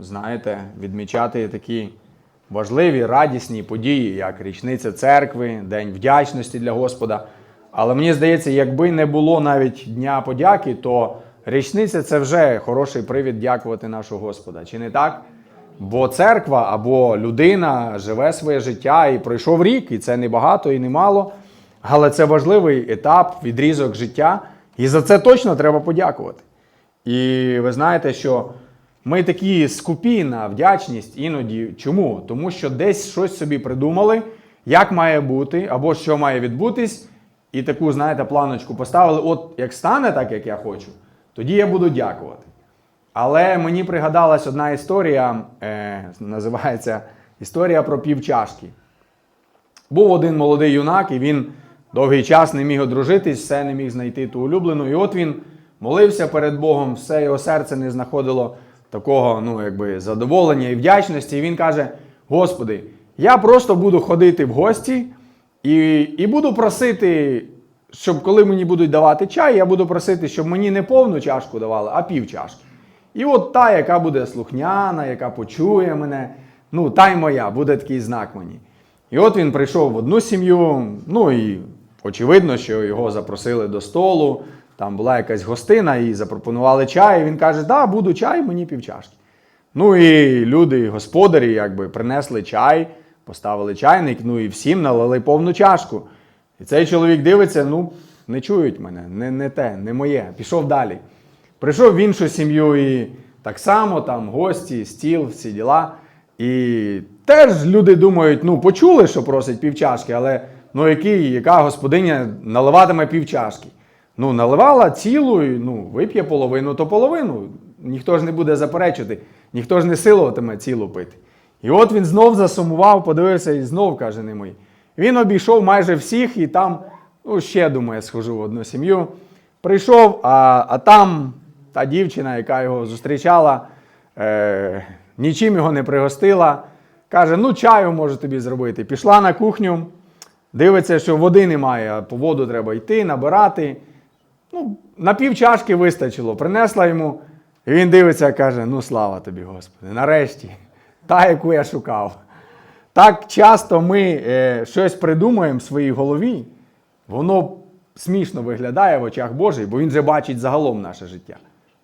знаєте, відмічати такі важливі, радісні події, як річниця церкви, День вдячності для Господа. Але мені здається, якби не було навіть Дня подяки, то річниця це вже хороший привід дякувати нашого Господа. Чи не так? Бо церква або людина живе своє життя і пройшов рік, і це не багато і не мало. Але це важливий етап, відрізок життя, і за це точно треба подякувати. І ви знаєте, що ми такі скупі на вдячність іноді. Чому? Тому що десь щось собі придумали, як має бути, або що має відбутись, і таку, знаєте, планочку поставили: от як стане так, як я хочу, тоді я буду дякувати. Але мені пригадалась одна історія, е, називається Історія про півчашки. Був один молодий юнак, і він довгий час не міг одружитись, все не міг знайти ту улюблену. І от він молився перед Богом, все його серце не знаходило такого ну, якби, задоволення і вдячності. І він каже: Господи, я просто буду ходити в гості і, і буду просити, щоб коли мені будуть давати чай, я буду просити, щоб мені не повну чашку давали, а пів чашки. І от та, яка буде слухняна, яка почує мене, ну, та й моя, буде такий знак мені. І от він прийшов в одну сім'ю, ну і очевидно, що його запросили до столу, там була якась гостина, і запропонували чай. І він каже: Да, буду чай, мені півчашки. Ну і люди, господарі, якби принесли чай, поставили чайник, ну і всім налили повну чашку. І цей чоловік дивиться: ну, не чують мене, не, не те, не моє. Пішов далі. Прийшов в іншу сім'ю і так само там гості, стіл, всі діла. І теж люди думають, ну почули, що просить півчашки, але ну який, яка господиня наливатиме півчашки? Ну, наливала цілу, ну, вип'є половину, то половину. Ніхто ж не буде заперечити, ніхто ж не силуватиме цілу пити. І от він знов засумував, подивився і знов каже, не мої. Він обійшов майже всіх і там, ну, ще думаю, схожу в одну сім'ю. Прийшов, а, а там та дівчина, яка його зустрічала, е, нічим його не пригостила. Каже: ну, чаю можу тобі зробити. Пішла на кухню, дивиться, що води немає, а по воду треба йти, набирати. Ну, на пів чашки вистачило. Принесла йому, і він дивиться, каже: ну слава тобі, Господи, нарешті, та, яку я шукав. Так часто ми е, щось придумуємо в своїй голові, воно смішно виглядає в очах Божих, бо він же бачить загалом наше життя.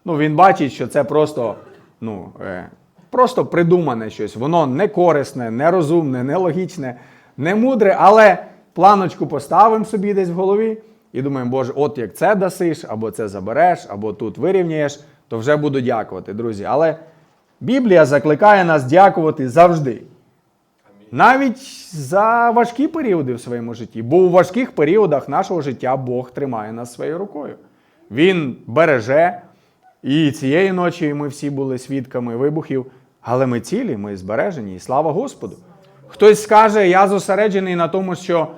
Ну, він бачить, що це просто, ну, е, просто придумане щось. Воно не корисне, не розумне, не не мудре, але планочку поставимо собі десь в голові і думаємо, Боже, от як це дасиш, або це забереш, або тут вирівняєш, то вже буду дякувати, друзі. Але Біблія закликає нас дякувати завжди. Навіть за важкі періоди в своєму житті. Бо у важких періодах нашого життя Бог тримає нас своєю рукою. Він береже. І цієї ночі ми всі були свідками вибухів, але ми цілі, ми збережені, і слава Господу. Хтось скаже, я зосереджений на тому, що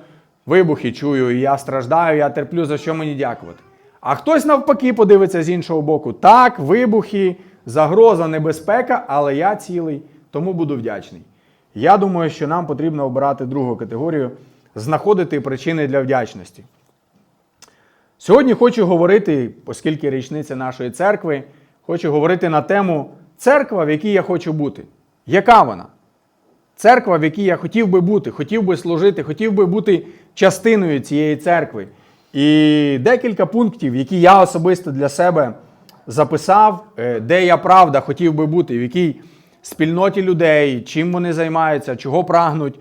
вибухи чую, я страждаю, я терплю, за що мені дякувати. А хтось навпаки подивиться з іншого боку. Так, вибухи, загроза, небезпека, але я цілий, тому буду вдячний. Я думаю, що нам потрібно обирати другу категорію, знаходити причини для вдячності. Сьогодні хочу говорити, оскільки річниця нашої церкви, хочу говорити на тему церква, в якій я хочу бути. Яка вона? Церква, в якій я хотів би бути, хотів би служити, хотів би бути частиною цієї церкви. І декілька пунктів, які я особисто для себе записав, е, де я правда хотів би бути, в якій спільноті людей, чим вони займаються, чого прагнуть.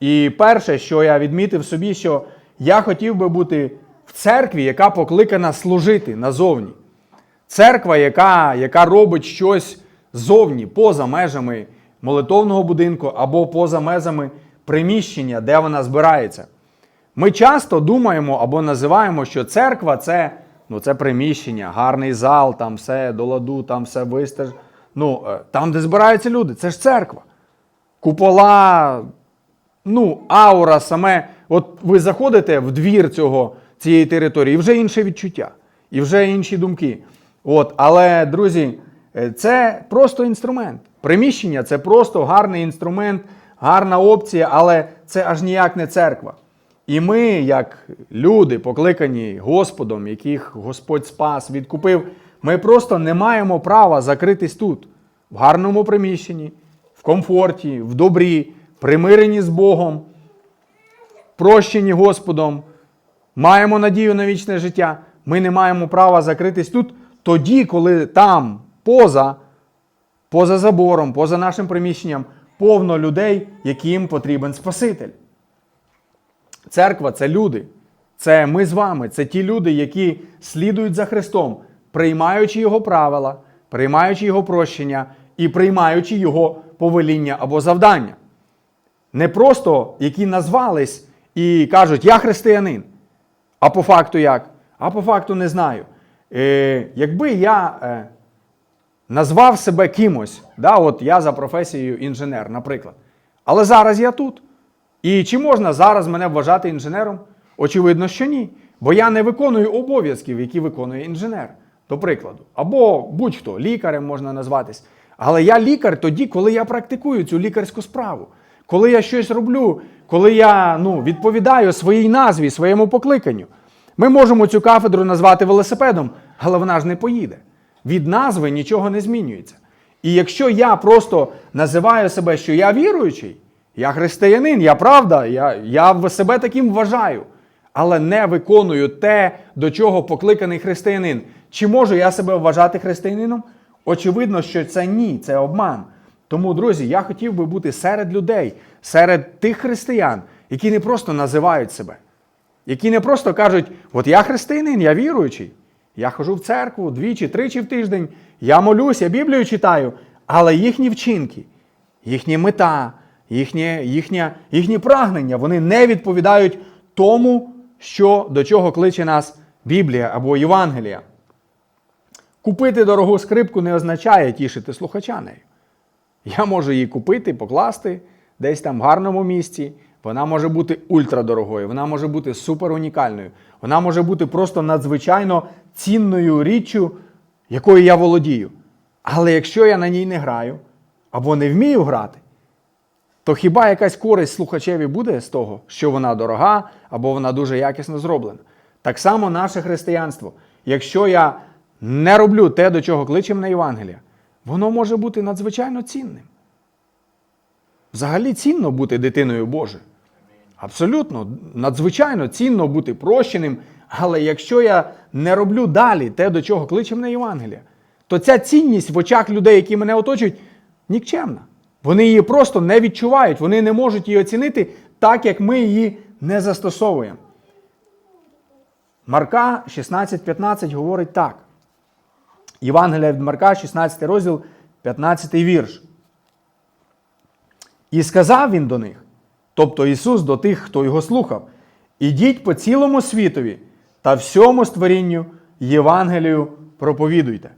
І перше, що я відмітив собі, що я хотів би бути в церкві, яка покликана служити назовні. Церква, яка, яка робить щось зовні, поза межами молитовного будинку або поза межами приміщення, де вона збирається. Ми часто думаємо або називаємо, що церква це, ну, це приміщення, гарний зал, там все до ладу, там все вистеж. Ну, е, там, де збираються люди, це ж церква. Купола, ну, аура саме. От ви заходите в двір цього, цієї території, і вже інше відчуття, і вже інші думки. От, Але, друзі, е, це просто інструмент. Приміщення це просто гарний інструмент, гарна опція, але це аж ніяк не церква. І ми, як люди, покликані Господом, яких Господь спас, відкупив, ми просто не маємо права закритись тут, в гарному приміщенні, в комфорті, в добрі, примирені з Богом, прощені Господом, маємо надію на вічне життя, ми не маємо права закритись тут тоді, коли там, поза, поза забором, поза нашим приміщенням, повно людей, яким потрібен Спаситель. Церква це люди. Це ми з вами, це ті люди, які слідують за Христом, приймаючи Його правила, приймаючи Його прощення і приймаючи Його повеління або завдання. Не просто які назвались і кажуть, я християнин. А по факту як? А по факту не знаю. Е, якби я е, назвав себе кимось, да, от я за професією інженер, наприклад. Але зараз я тут. І чи можна зараз мене вважати інженером? Очевидно, що ні. Бо я не виконую обов'язків, які виконує інженер, до прикладу. Або будь-хто, лікарем можна назватись. Але я лікар тоді, коли я практикую цю лікарську справу, коли я щось роблю, коли я ну, відповідаю своїй назві, своєму покликанню. Ми можемо цю кафедру назвати велосипедом, але вона ж не поїде. Від назви нічого не змінюється. І якщо я просто називаю себе, що я віруючий, я християнин, я правда, я, я себе таким вважаю, але не виконую те, до чого покликаний християнин. Чи можу я себе вважати християнином? Очевидно, що це ні, це обман. Тому, друзі, я хотів би бути серед людей, серед тих християн, які не просто називають себе, які не просто кажуть, от я християнин, я віруючий, я хожу в церкву двічі, тричі в тиждень, я молюсь, я Біблію читаю, але їхні вчинки, їхня мета, їхнє, їхнє, їхні прагнення, вони не відповідають тому, що, до чого кличе нас Біблія або Євангелія. Купити дорогу скрипку не означає тішити слухача нею. Я можу її купити, покласти десь там в гарному місці. Вона може бути ультрадорогою, вона може бути супер унікальною, вона може бути просто надзвичайно цінною річчю, якою я володію. Але якщо я на ній не граю або не вмію грати, то хіба якась користь слухачеві буде з того, що вона дорога або вона дуже якісно зроблена? Так само наше християнство. Якщо я не роблю те, до чого кличе мене Євангелія, воно може бути надзвичайно цінним. Взагалі цінно бути дитиною Божою. Абсолютно, надзвичайно цінно бути прощеним. Але якщо я не роблю далі те, до чого кличе мене Євангелія, то ця цінність в очах людей, які мене оточують, нікчемна. Вони її просто не відчувають, вони не можуть її оцінити так, як ми її не застосовуємо. Марка 16.15 говорить так. Євангелія від Марка, 16 розділ, 15 вірш. І сказав він до них, тобто Ісус до тих, хто його слухав, ідіть по цілому світові та всьому створінню Євангелію проповідуйте.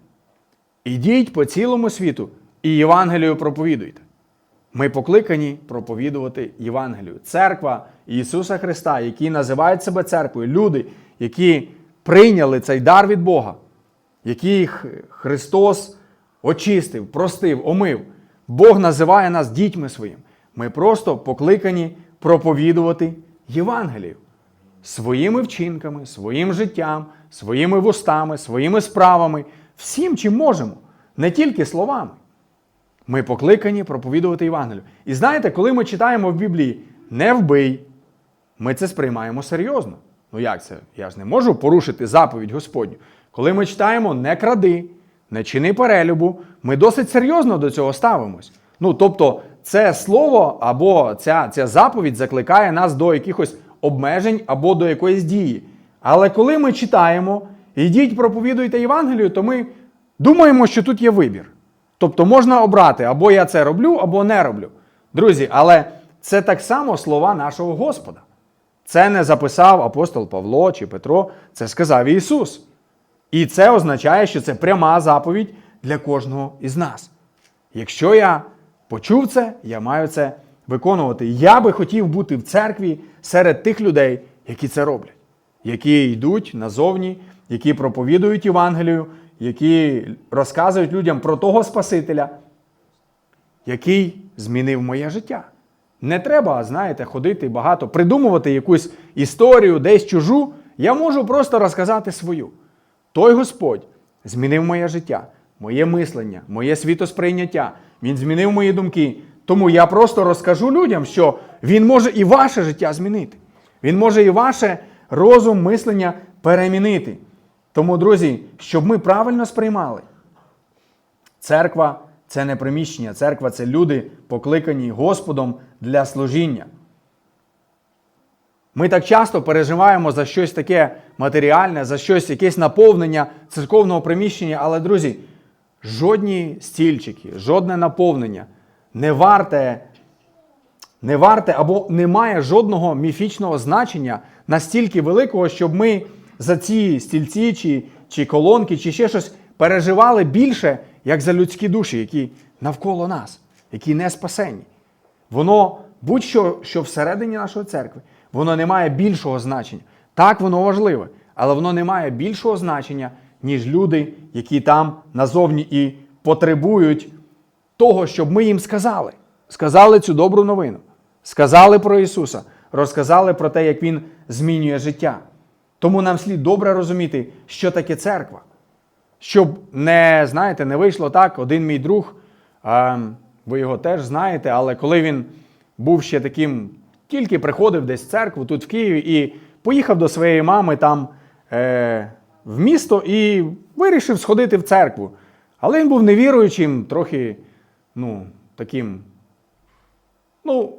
Ідіть по цілому світу і Євангелію проповідуйте. Ми покликані проповідувати Євангелію. Церква Ісуса Христа, які називають себе церквою, люди, які прийняли цей дар від Бога, яких Христос очистив, простив, омив. Бог називає нас дітьми своїм. Ми просто покликані проповідувати Євангелію своїми вчинками, своїм життям, своїми вустами, своїми справами, всім, чим можемо, не тільки словами. Ми покликані проповідувати Євангелію. І знаєте, коли ми читаємо в Біблії не вбий, ми це сприймаємо серйозно. Ну як це? Я ж не можу порушити заповідь Господню. Коли ми читаємо не кради, не чини перелюбу, ми досить серйозно до цього ставимось. Ну, тобто, це слово або ця, ця заповідь закликає нас до якихось обмежень або до якоїсь дії. Але коли ми читаємо, ідіть проповідуйте Євангелію, то ми думаємо, що тут є вибір. Тобто можна обрати, або я це роблю, або не роблю. Друзі, але це так само слова нашого Господа. Це не записав апостол Павло чи Петро, це сказав Ісус. І це означає, що це пряма заповідь для кожного із нас. Якщо я почув це, я маю це виконувати. Я би хотів бути в церкві серед тих людей, які це роблять, які йдуть назовні, які проповідують Євангелію, які розказують людям про того Спасителя, який змінив моє життя. Не треба, знаєте, ходити багато, придумувати якусь історію, десь чужу. Я можу просто розказати свою. Той Господь змінив моє життя. моє мислення, моє світосприйняття. Він змінив мої думки. Тому я просто розкажу людям, що він може і ваше життя змінити. Він може і ваше розум, мислення перемінити. Тому, друзі, щоб ми правильно сприймали, церква це не приміщення, церква це люди, покликані Господом для служіння. Ми так часто переживаємо за щось таке матеріальне, за щось, якесь наповнення церковного приміщення, але, друзі, жодні стільчики, жодне наповнення не варте, не варте або не має жодного міфічного значення настільки великого, щоб ми за ці стільці, чи, чи колонки, чи ще щось переживали більше, як за людські душі, які навколо нас, які не спасені. Воно будь-що, що всередині нашої церкви, воно не має більшого значення. Так, воно важливе, але воно не має більшого значення, ніж люди, які там назовні і потребують того, щоб ми їм сказали. Сказали цю добру новину, сказали про Ісуса, розказали про те, як Він змінює життя. Тому нам слід добре розуміти, що таке церква. Щоб не, знаєте, не вийшло так, один мій друг, а, ви його теж знаєте, але коли він був ще таким, тільки приходив десь в церкву тут в Києві і поїхав до своєї мами там е, в місто і вирішив сходити в церкву. Але він був невіруючим, трохи, ну, таким, ну,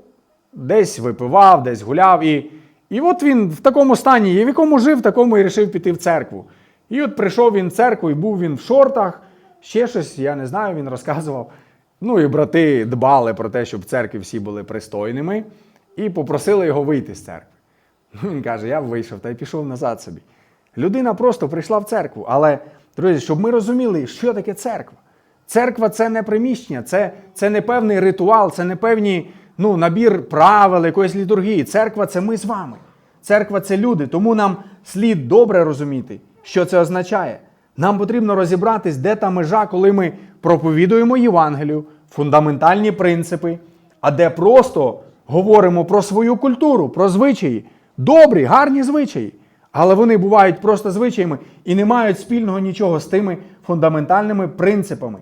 десь випивав, десь гуляв. І, і от він в такому стані, в якому жив, такому і вирішив піти в церкву. І от прийшов він в церкву, і був він в шортах, ще щось, я не знаю, він розказував. Ну і брати дбали про те, щоб церкві всі були пристойними, і попросили його вийти з церкви. Ну, Він каже: я вийшов та й пішов назад собі. Людина просто прийшла в церкву. Але, друзі, щоб ми розуміли, що таке церква. Церква це не приміщення, це, це не певний ритуал, це не певний ну, набір правил якоїсь літургії. Церква це ми з вами. Церква це люди. Тому нам слід добре розуміти, що це означає. Нам потрібно розібратись, де та межа, коли ми проповідуємо Євангелію, фундаментальні принципи, а де просто говоримо про свою культуру, про звичаї, добрі, гарні звичаї. Але вони бувають просто звичаями і не мають спільного нічого з тими фундаментальними принципами.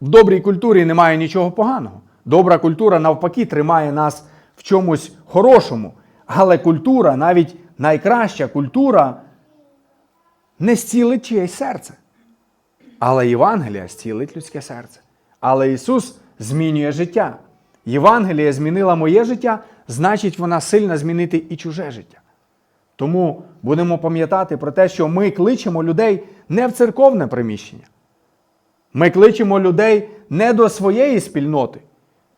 В добрій культурі немає нічого поганого. Добра культура, навпаки, тримає нас в чомусь хорошому. Але культура, навіть найкраща культура, не зцілить чиєсь серце. Але Євангелія зцілить людське серце. Але Ісус змінює життя. Євангелія змінила моє життя, значить, вона сильна змінити і чуже життя. Тому будемо пам'ятати про те, що ми кличемо людей не в церковне приміщення. Ми кличемо людей не до своєї спільноти.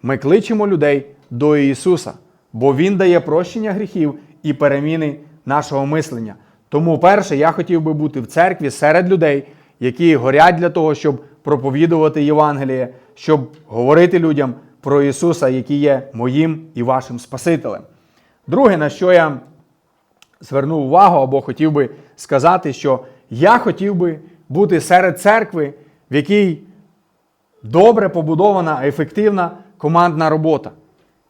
Ми кличемо людей до Ісуса, бо Він дає прощення гріхів і переміни нашого мислення. Тому, перше, я хотів би бути в церкві серед людей, які горять для того, щоб проповідувати Євангеліє, щоб говорити людям про Ісуса, який є моїм і вашим Спасителем. Друге, на що я звернув увагу або хотів би сказати, що я хотів би бути серед церкви, в якій добре побудована, ефективна командна робота.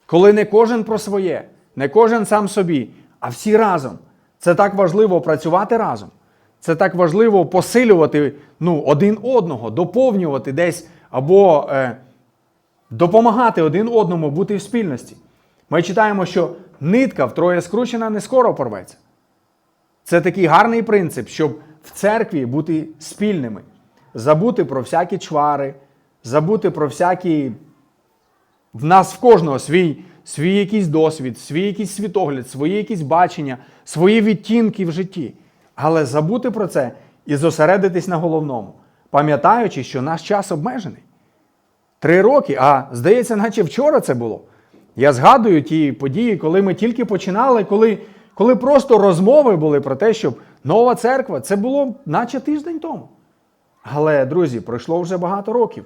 Коли не кожен про своє, не кожен сам собі, а всі разом. Це так важливо працювати разом. Це так важливо посилювати ну, один одного, доповнювати десь або е, допомагати один одному бути в спільності. Ми читаємо, що нитка втроє скручена не скоро порветься. Це такий гарний принцип, щоб в церкві бути спільними, забути про всякі чвари, забути про всякі. В нас в кожного свій, свій якийсь досвід, свій якийсь світогляд, свої якісь бачення, свої відтінки в житті. Але забути про це і зосередитись на головному, пам'ятаючи, що наш час обмежений. Три роки, а здається, наче вчора це було. Я згадую ті події, коли ми тільки починали, коли, коли просто розмови були про те, щоб нова церква це було наче тиждень тому. Але, друзі, пройшло вже багато років.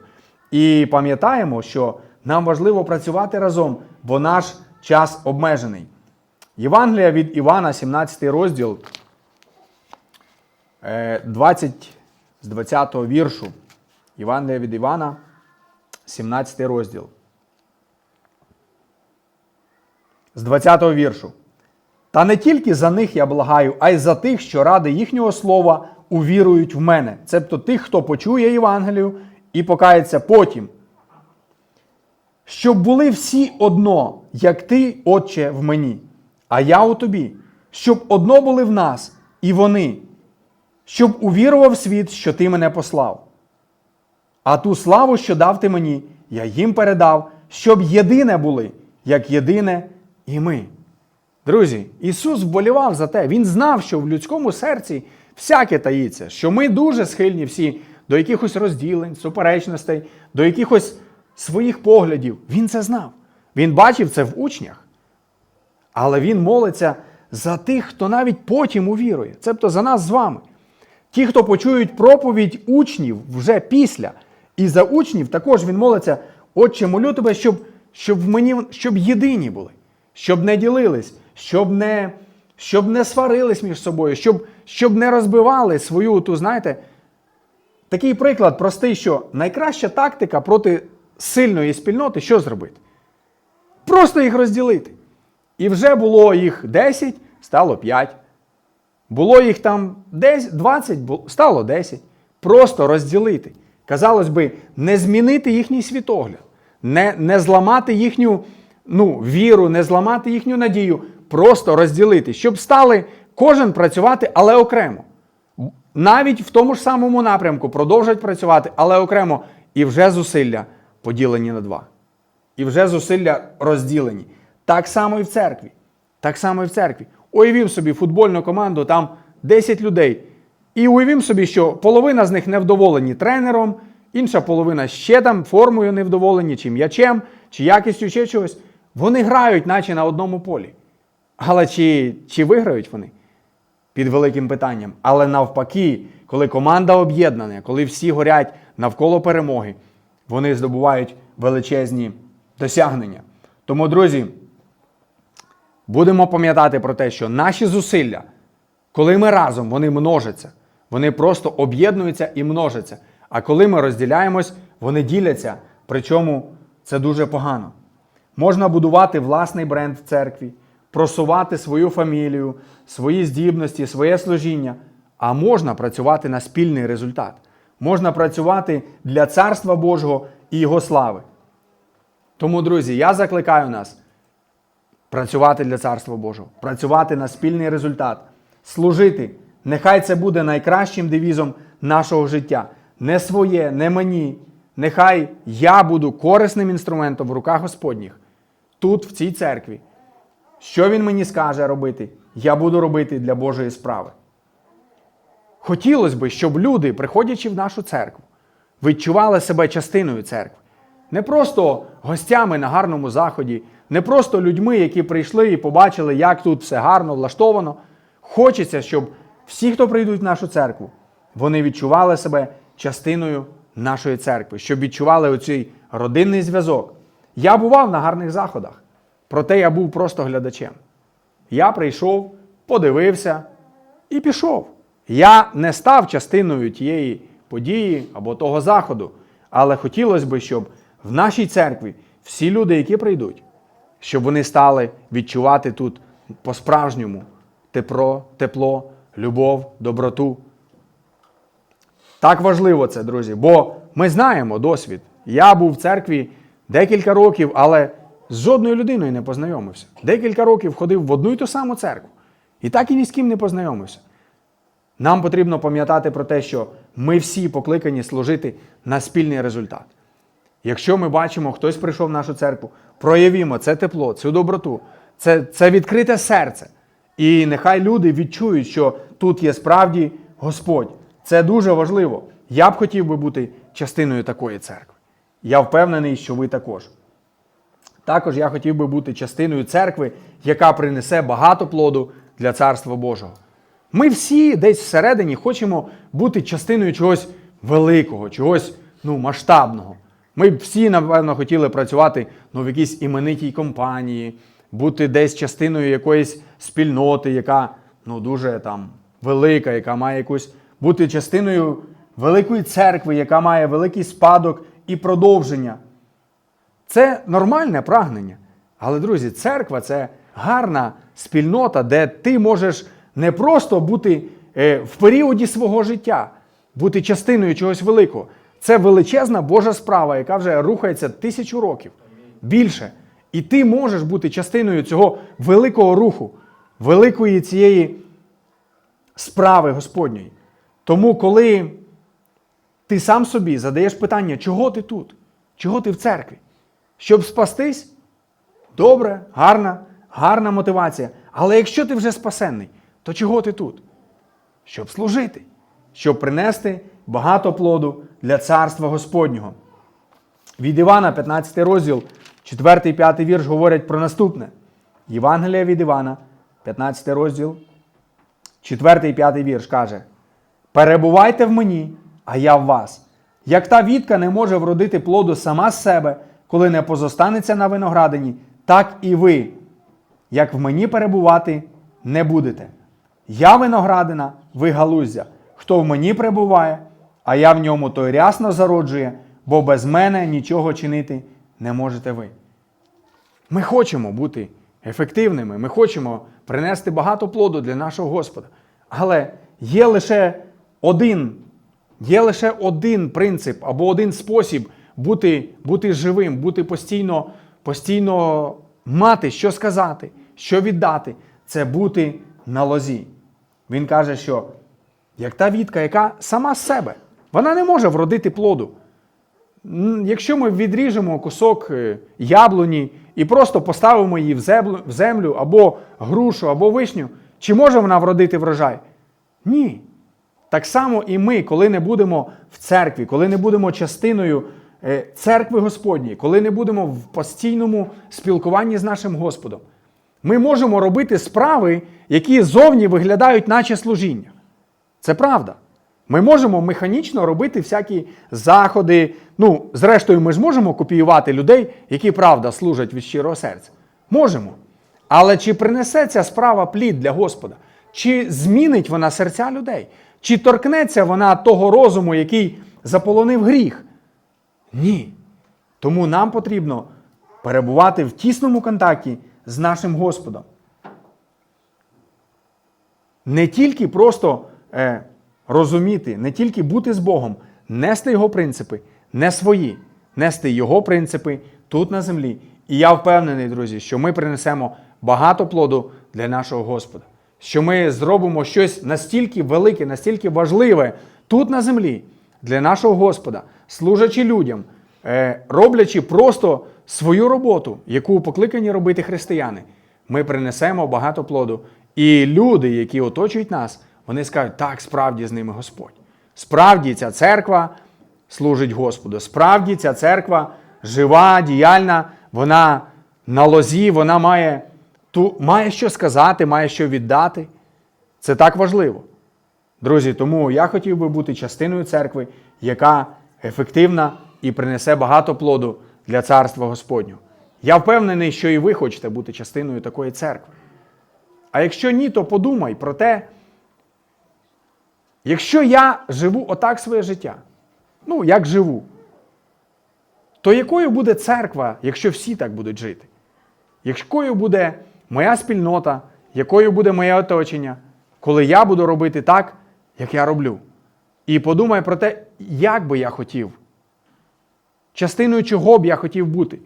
І пам'ятаємо, що нам важливо працювати разом, бо наш час обмежений. Євангелія від Івана, 17 розділ, е, 20 з 20 віршу. Євангелія від Івана, 17 розділ. З 20 віршу. Та не тільки за них я благаю, а й за тих, що ради їхнього слова увірують в мене. Цебто тих, хто почує Євангелію і покається потім. Щоб були всі одно, як ти, Отче, в мені, а я у тобі, щоб одно були в нас, і вони, щоб увірував світ, що ти мене послав. А ту славу, що дав ти мені, я їм передав, щоб єдине були, як єдине і ми. Друзі, Ісус вболівав за те. Він знав, що в людському серці всяке таїться, що ми дуже схильні всі до якихось розділень, суперечностей, до якихось своїх поглядів. Він це знав. Він бачив це в учнях. Але він молиться за тих, хто навіть потім увірує, цебто за нас з вами. Ті, хто почують проповідь учнів вже після. І за учнів також він молиться, Отче, молю тебе, щоб, щоб, мені, щоб єдині були, щоб не ділились, щоб не, щоб не сварились між собою, щоб, щоб не розбивали свою ту, знаєте, такий приклад простий, що найкраща тактика проти сильної спільноти що зробити? Просто їх розділити. І вже було їх 10, стало 5. Було їх там 10, 20, бу- стало 10. Просто розділити. Казалось би, не змінити їхній світогляд, не, не зламати їхню ну, віру, не зламати їхню надію, просто розділити, щоб стали кожен працювати, але окремо. Навіть в тому ж самому напрямку продовжать працювати, але окремо, і вже зусилля поділені на два. І вже зусилля розділені. Так само і в церкві. Так само і в церкві. Уявім собі футбольну команду, там 10 людей. І уявім собі, що половина з них невдоволені тренером, інша половина ще там формою невдоволені, чи м'ячем, чи якістю ще чогось. Вони грають, наче на одному полі. Але чи, чи виграють вони? Під великим питанням. Але навпаки, коли команда об'єднана, коли всі горять навколо перемоги, вони здобувають величезні досягнення. Тому, друзі, будемо пам'ятати про те, що наші зусилля, коли ми разом, вони множаться, вони просто об'єднуються і множаться. А коли ми розділяємось, вони діляться. Причому це дуже погано. Можна будувати власний бренд в церкві, просувати свою фамілію, свої здібності, своє служіння, а можна працювати на спільний результат. Можна працювати для Царства Божого і Його слави. Тому, друзі, я закликаю нас працювати для Царства Божого, працювати на спільний результат, служити. Нехай це буде найкращим девізом нашого життя. Не своє, не мені. Нехай я буду корисним інструментом в руках Господніх тут, в цій церкві. Що він мені скаже робити, я буду робити для Божої справи. Хотілося б, щоб люди, приходячи в нашу церкву, відчували себе частиною церкви. Не просто гостями на гарному заході, не просто людьми, які прийшли і побачили, як тут все гарно влаштовано. Хочеться, щоб всі, хто прийдуть в нашу церкву, вони відчували себе частиною нашої церкви, щоб відчували оцей родинний зв'язок. Я бував на гарних заходах, проте я був просто глядачем. Я прийшов, подивився і пішов. Я не став частиною тієї події або того заходу, але хотілося б, щоб в нашій церкві всі люди, які прийдуть, щоб вони стали відчувати тут по-справжньому тепло, тепло, любов, доброту. Так важливо це, друзі, бо ми знаємо досвід. Я був в церкві декілька років, але з жодною людиною не познайомився. Декілька років ходив в одну й ту саму церкву. І так і ні з ким не познайомився. Нам потрібно пам'ятати про те, що ми всі покликані служити на спільний результат. Якщо ми бачимо, хтось прийшов в нашу церкву, проявімо це тепло, цю доброту, це, це відкрите серце. І нехай люди відчують, що тут є справді Господь. Це дуже важливо. Я б хотів би бути частиною такої церкви. Я впевнений, що ви також. Також я хотів би бути частиною церкви, яка принесе багато плоду для Царства Божого. Ми всі десь всередині хочемо бути частиною чогось великого, чогось ну, масштабного. Ми б всі, напевно, хотіли працювати ну, в якійсь іменитій компанії, бути десь частиною якоїсь спільноти, яка ну, дуже там велика, яка має якусь бути частиною великої церкви, яка має великий спадок і продовження. Це нормальне прагнення. Але, друзі, церква це гарна спільнота, де ти можеш не просто бути е, в періоді свого життя бути частиною чогось великого. Це величезна Божа справа, яка вже рухається тисячу років більше. І ти можеш бути частиною цього великого руху, великої цієї справи Господньої. Тому, коли ти сам собі задаєш питання, чого ти тут? Чого ти в церкві? Щоб спастись? Добре, гарна, гарна мотивація. Але якщо ти вже спасенний, то чого ти тут? Щоб служити, щоб принести багато плоду для царства Господнього. Від Івана, 15 розділ, 4 і 5 вірш говорять про наступне. Євангелія від Івана, 15 розділ, 4 і 5 вірш каже: Перебувайте в мені, а я в вас. Як та вітка не може вродити плоду сама з себе, коли не позостанеться на виноградині, так і ви, як в мені перебувати, не будете. Я виноградина, ви галуздя. Хто в мені перебуває, а я в ньому, той рясно зароджує, бо без мене нічого чинити не можете ви. Ми хочемо бути ефективними, ми хочемо принести багато плоду для нашого Господа. Але є лише один, є лише один принцип або один спосіб бути, бути живим, бути постійно, постійно мати, що сказати, що віддати. Це бути на лозі. Він каже, що як та вітка, яка сама з себе, вона не може вродити плоду. Якщо ми відріжемо кусок е, яблуні і просто поставимо її в землю, або грушу, або вишню, чи може вона вродити врожай? Ні. Так само і ми, коли не будемо в церкві, коли не будемо частиною е, церкви Господньої, коли не будемо в постійному спілкуванні з нашим Господом, ми можемо робити справи, які зовні виглядають, наче служіння. Це правда. Ми можемо механічно робити всякі заходи. Ну, зрештою, ми ж можемо копіювати людей, які правда служать від щирого серця. Можемо. Але чи принесе ця справа плід для Господа? Чи змінить вона серця людей? Чи торкнеться вона того розуму, який заполонив гріх? Ні. Тому нам потрібно перебувати в тісному контакті з нашим Господом. Не тільки просто е, розуміти, не тільки бути з Богом, нести Його принципи, не свої, нести Його принципи тут на землі. І я впевнений, друзі, що ми принесемо багато плоду для нашого Господа, що ми зробимо щось настільки велике, настільки важливе тут на землі для нашого Господа, служачи людям, е, роблячи просто свою роботу, яку покликані робити християни, ми принесемо багато плоду. І люди, які оточують нас, вони скажуть, так, справді з ними Господь. Справді ця церква служить Господу. Справді ця церква жива, діяльна, вона на лозі, вона має, ту, має що сказати, має що віддати. Це так важливо. Друзі, тому я хотів би бути частиною церкви, яка ефективна і принесе багато плоду для царства Господнього. Я впевнений, що і ви хочете бути частиною такої церкви. А якщо ні, то подумай про те, якщо я живу отак своє життя, ну, як живу, то якою буде церква, якщо всі так будуть жити? Якою буде моя спільнота, якою буде моє оточення, коли я буду робити так, як я роблю? І подумай про те, як би я хотів, частиною чого б я хотів бути,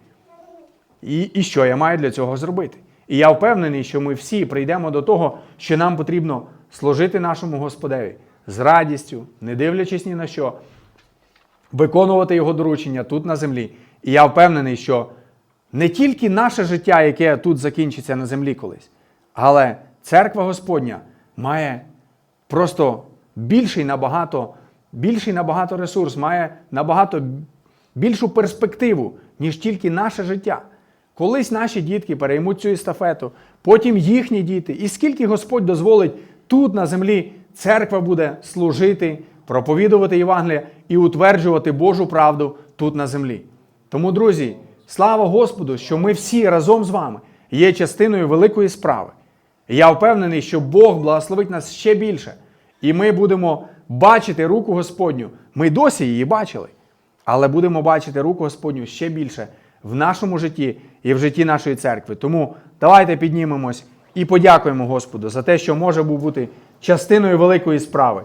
і, і що я маю для цього зробити. І я впевнений, що ми всі прийдемо до того, що нам потрібно служити нашому Господеві з радістю, не дивлячись ні на що, виконувати Його доручення тут на землі. І я впевнений, що не тільки наше життя, яке тут закінчиться на землі колись, але церква Господня має просто більший набагато, більший набагато ресурс, має набагато більшу перспективу, ніж тільки наше життя. Колись наші дітки переймуть цю естафету, потім їхні діти. І скільки Господь дозволить тут на землі, церква буде служити, проповідувати Євангелія і утверджувати Божу правду тут на землі. Тому, друзі, слава Господу, що ми всі разом з вами є частиною великої справи. Я впевнений, що Бог благословить нас ще більше. І ми будемо бачити руку Господню. Ми досі її бачили, але будемо бачити руку Господню ще більше в нашому житті і в житті нашої церкви. Тому давайте піднімемось і подякуємо Господу за те, що може був бути частиною великої справи.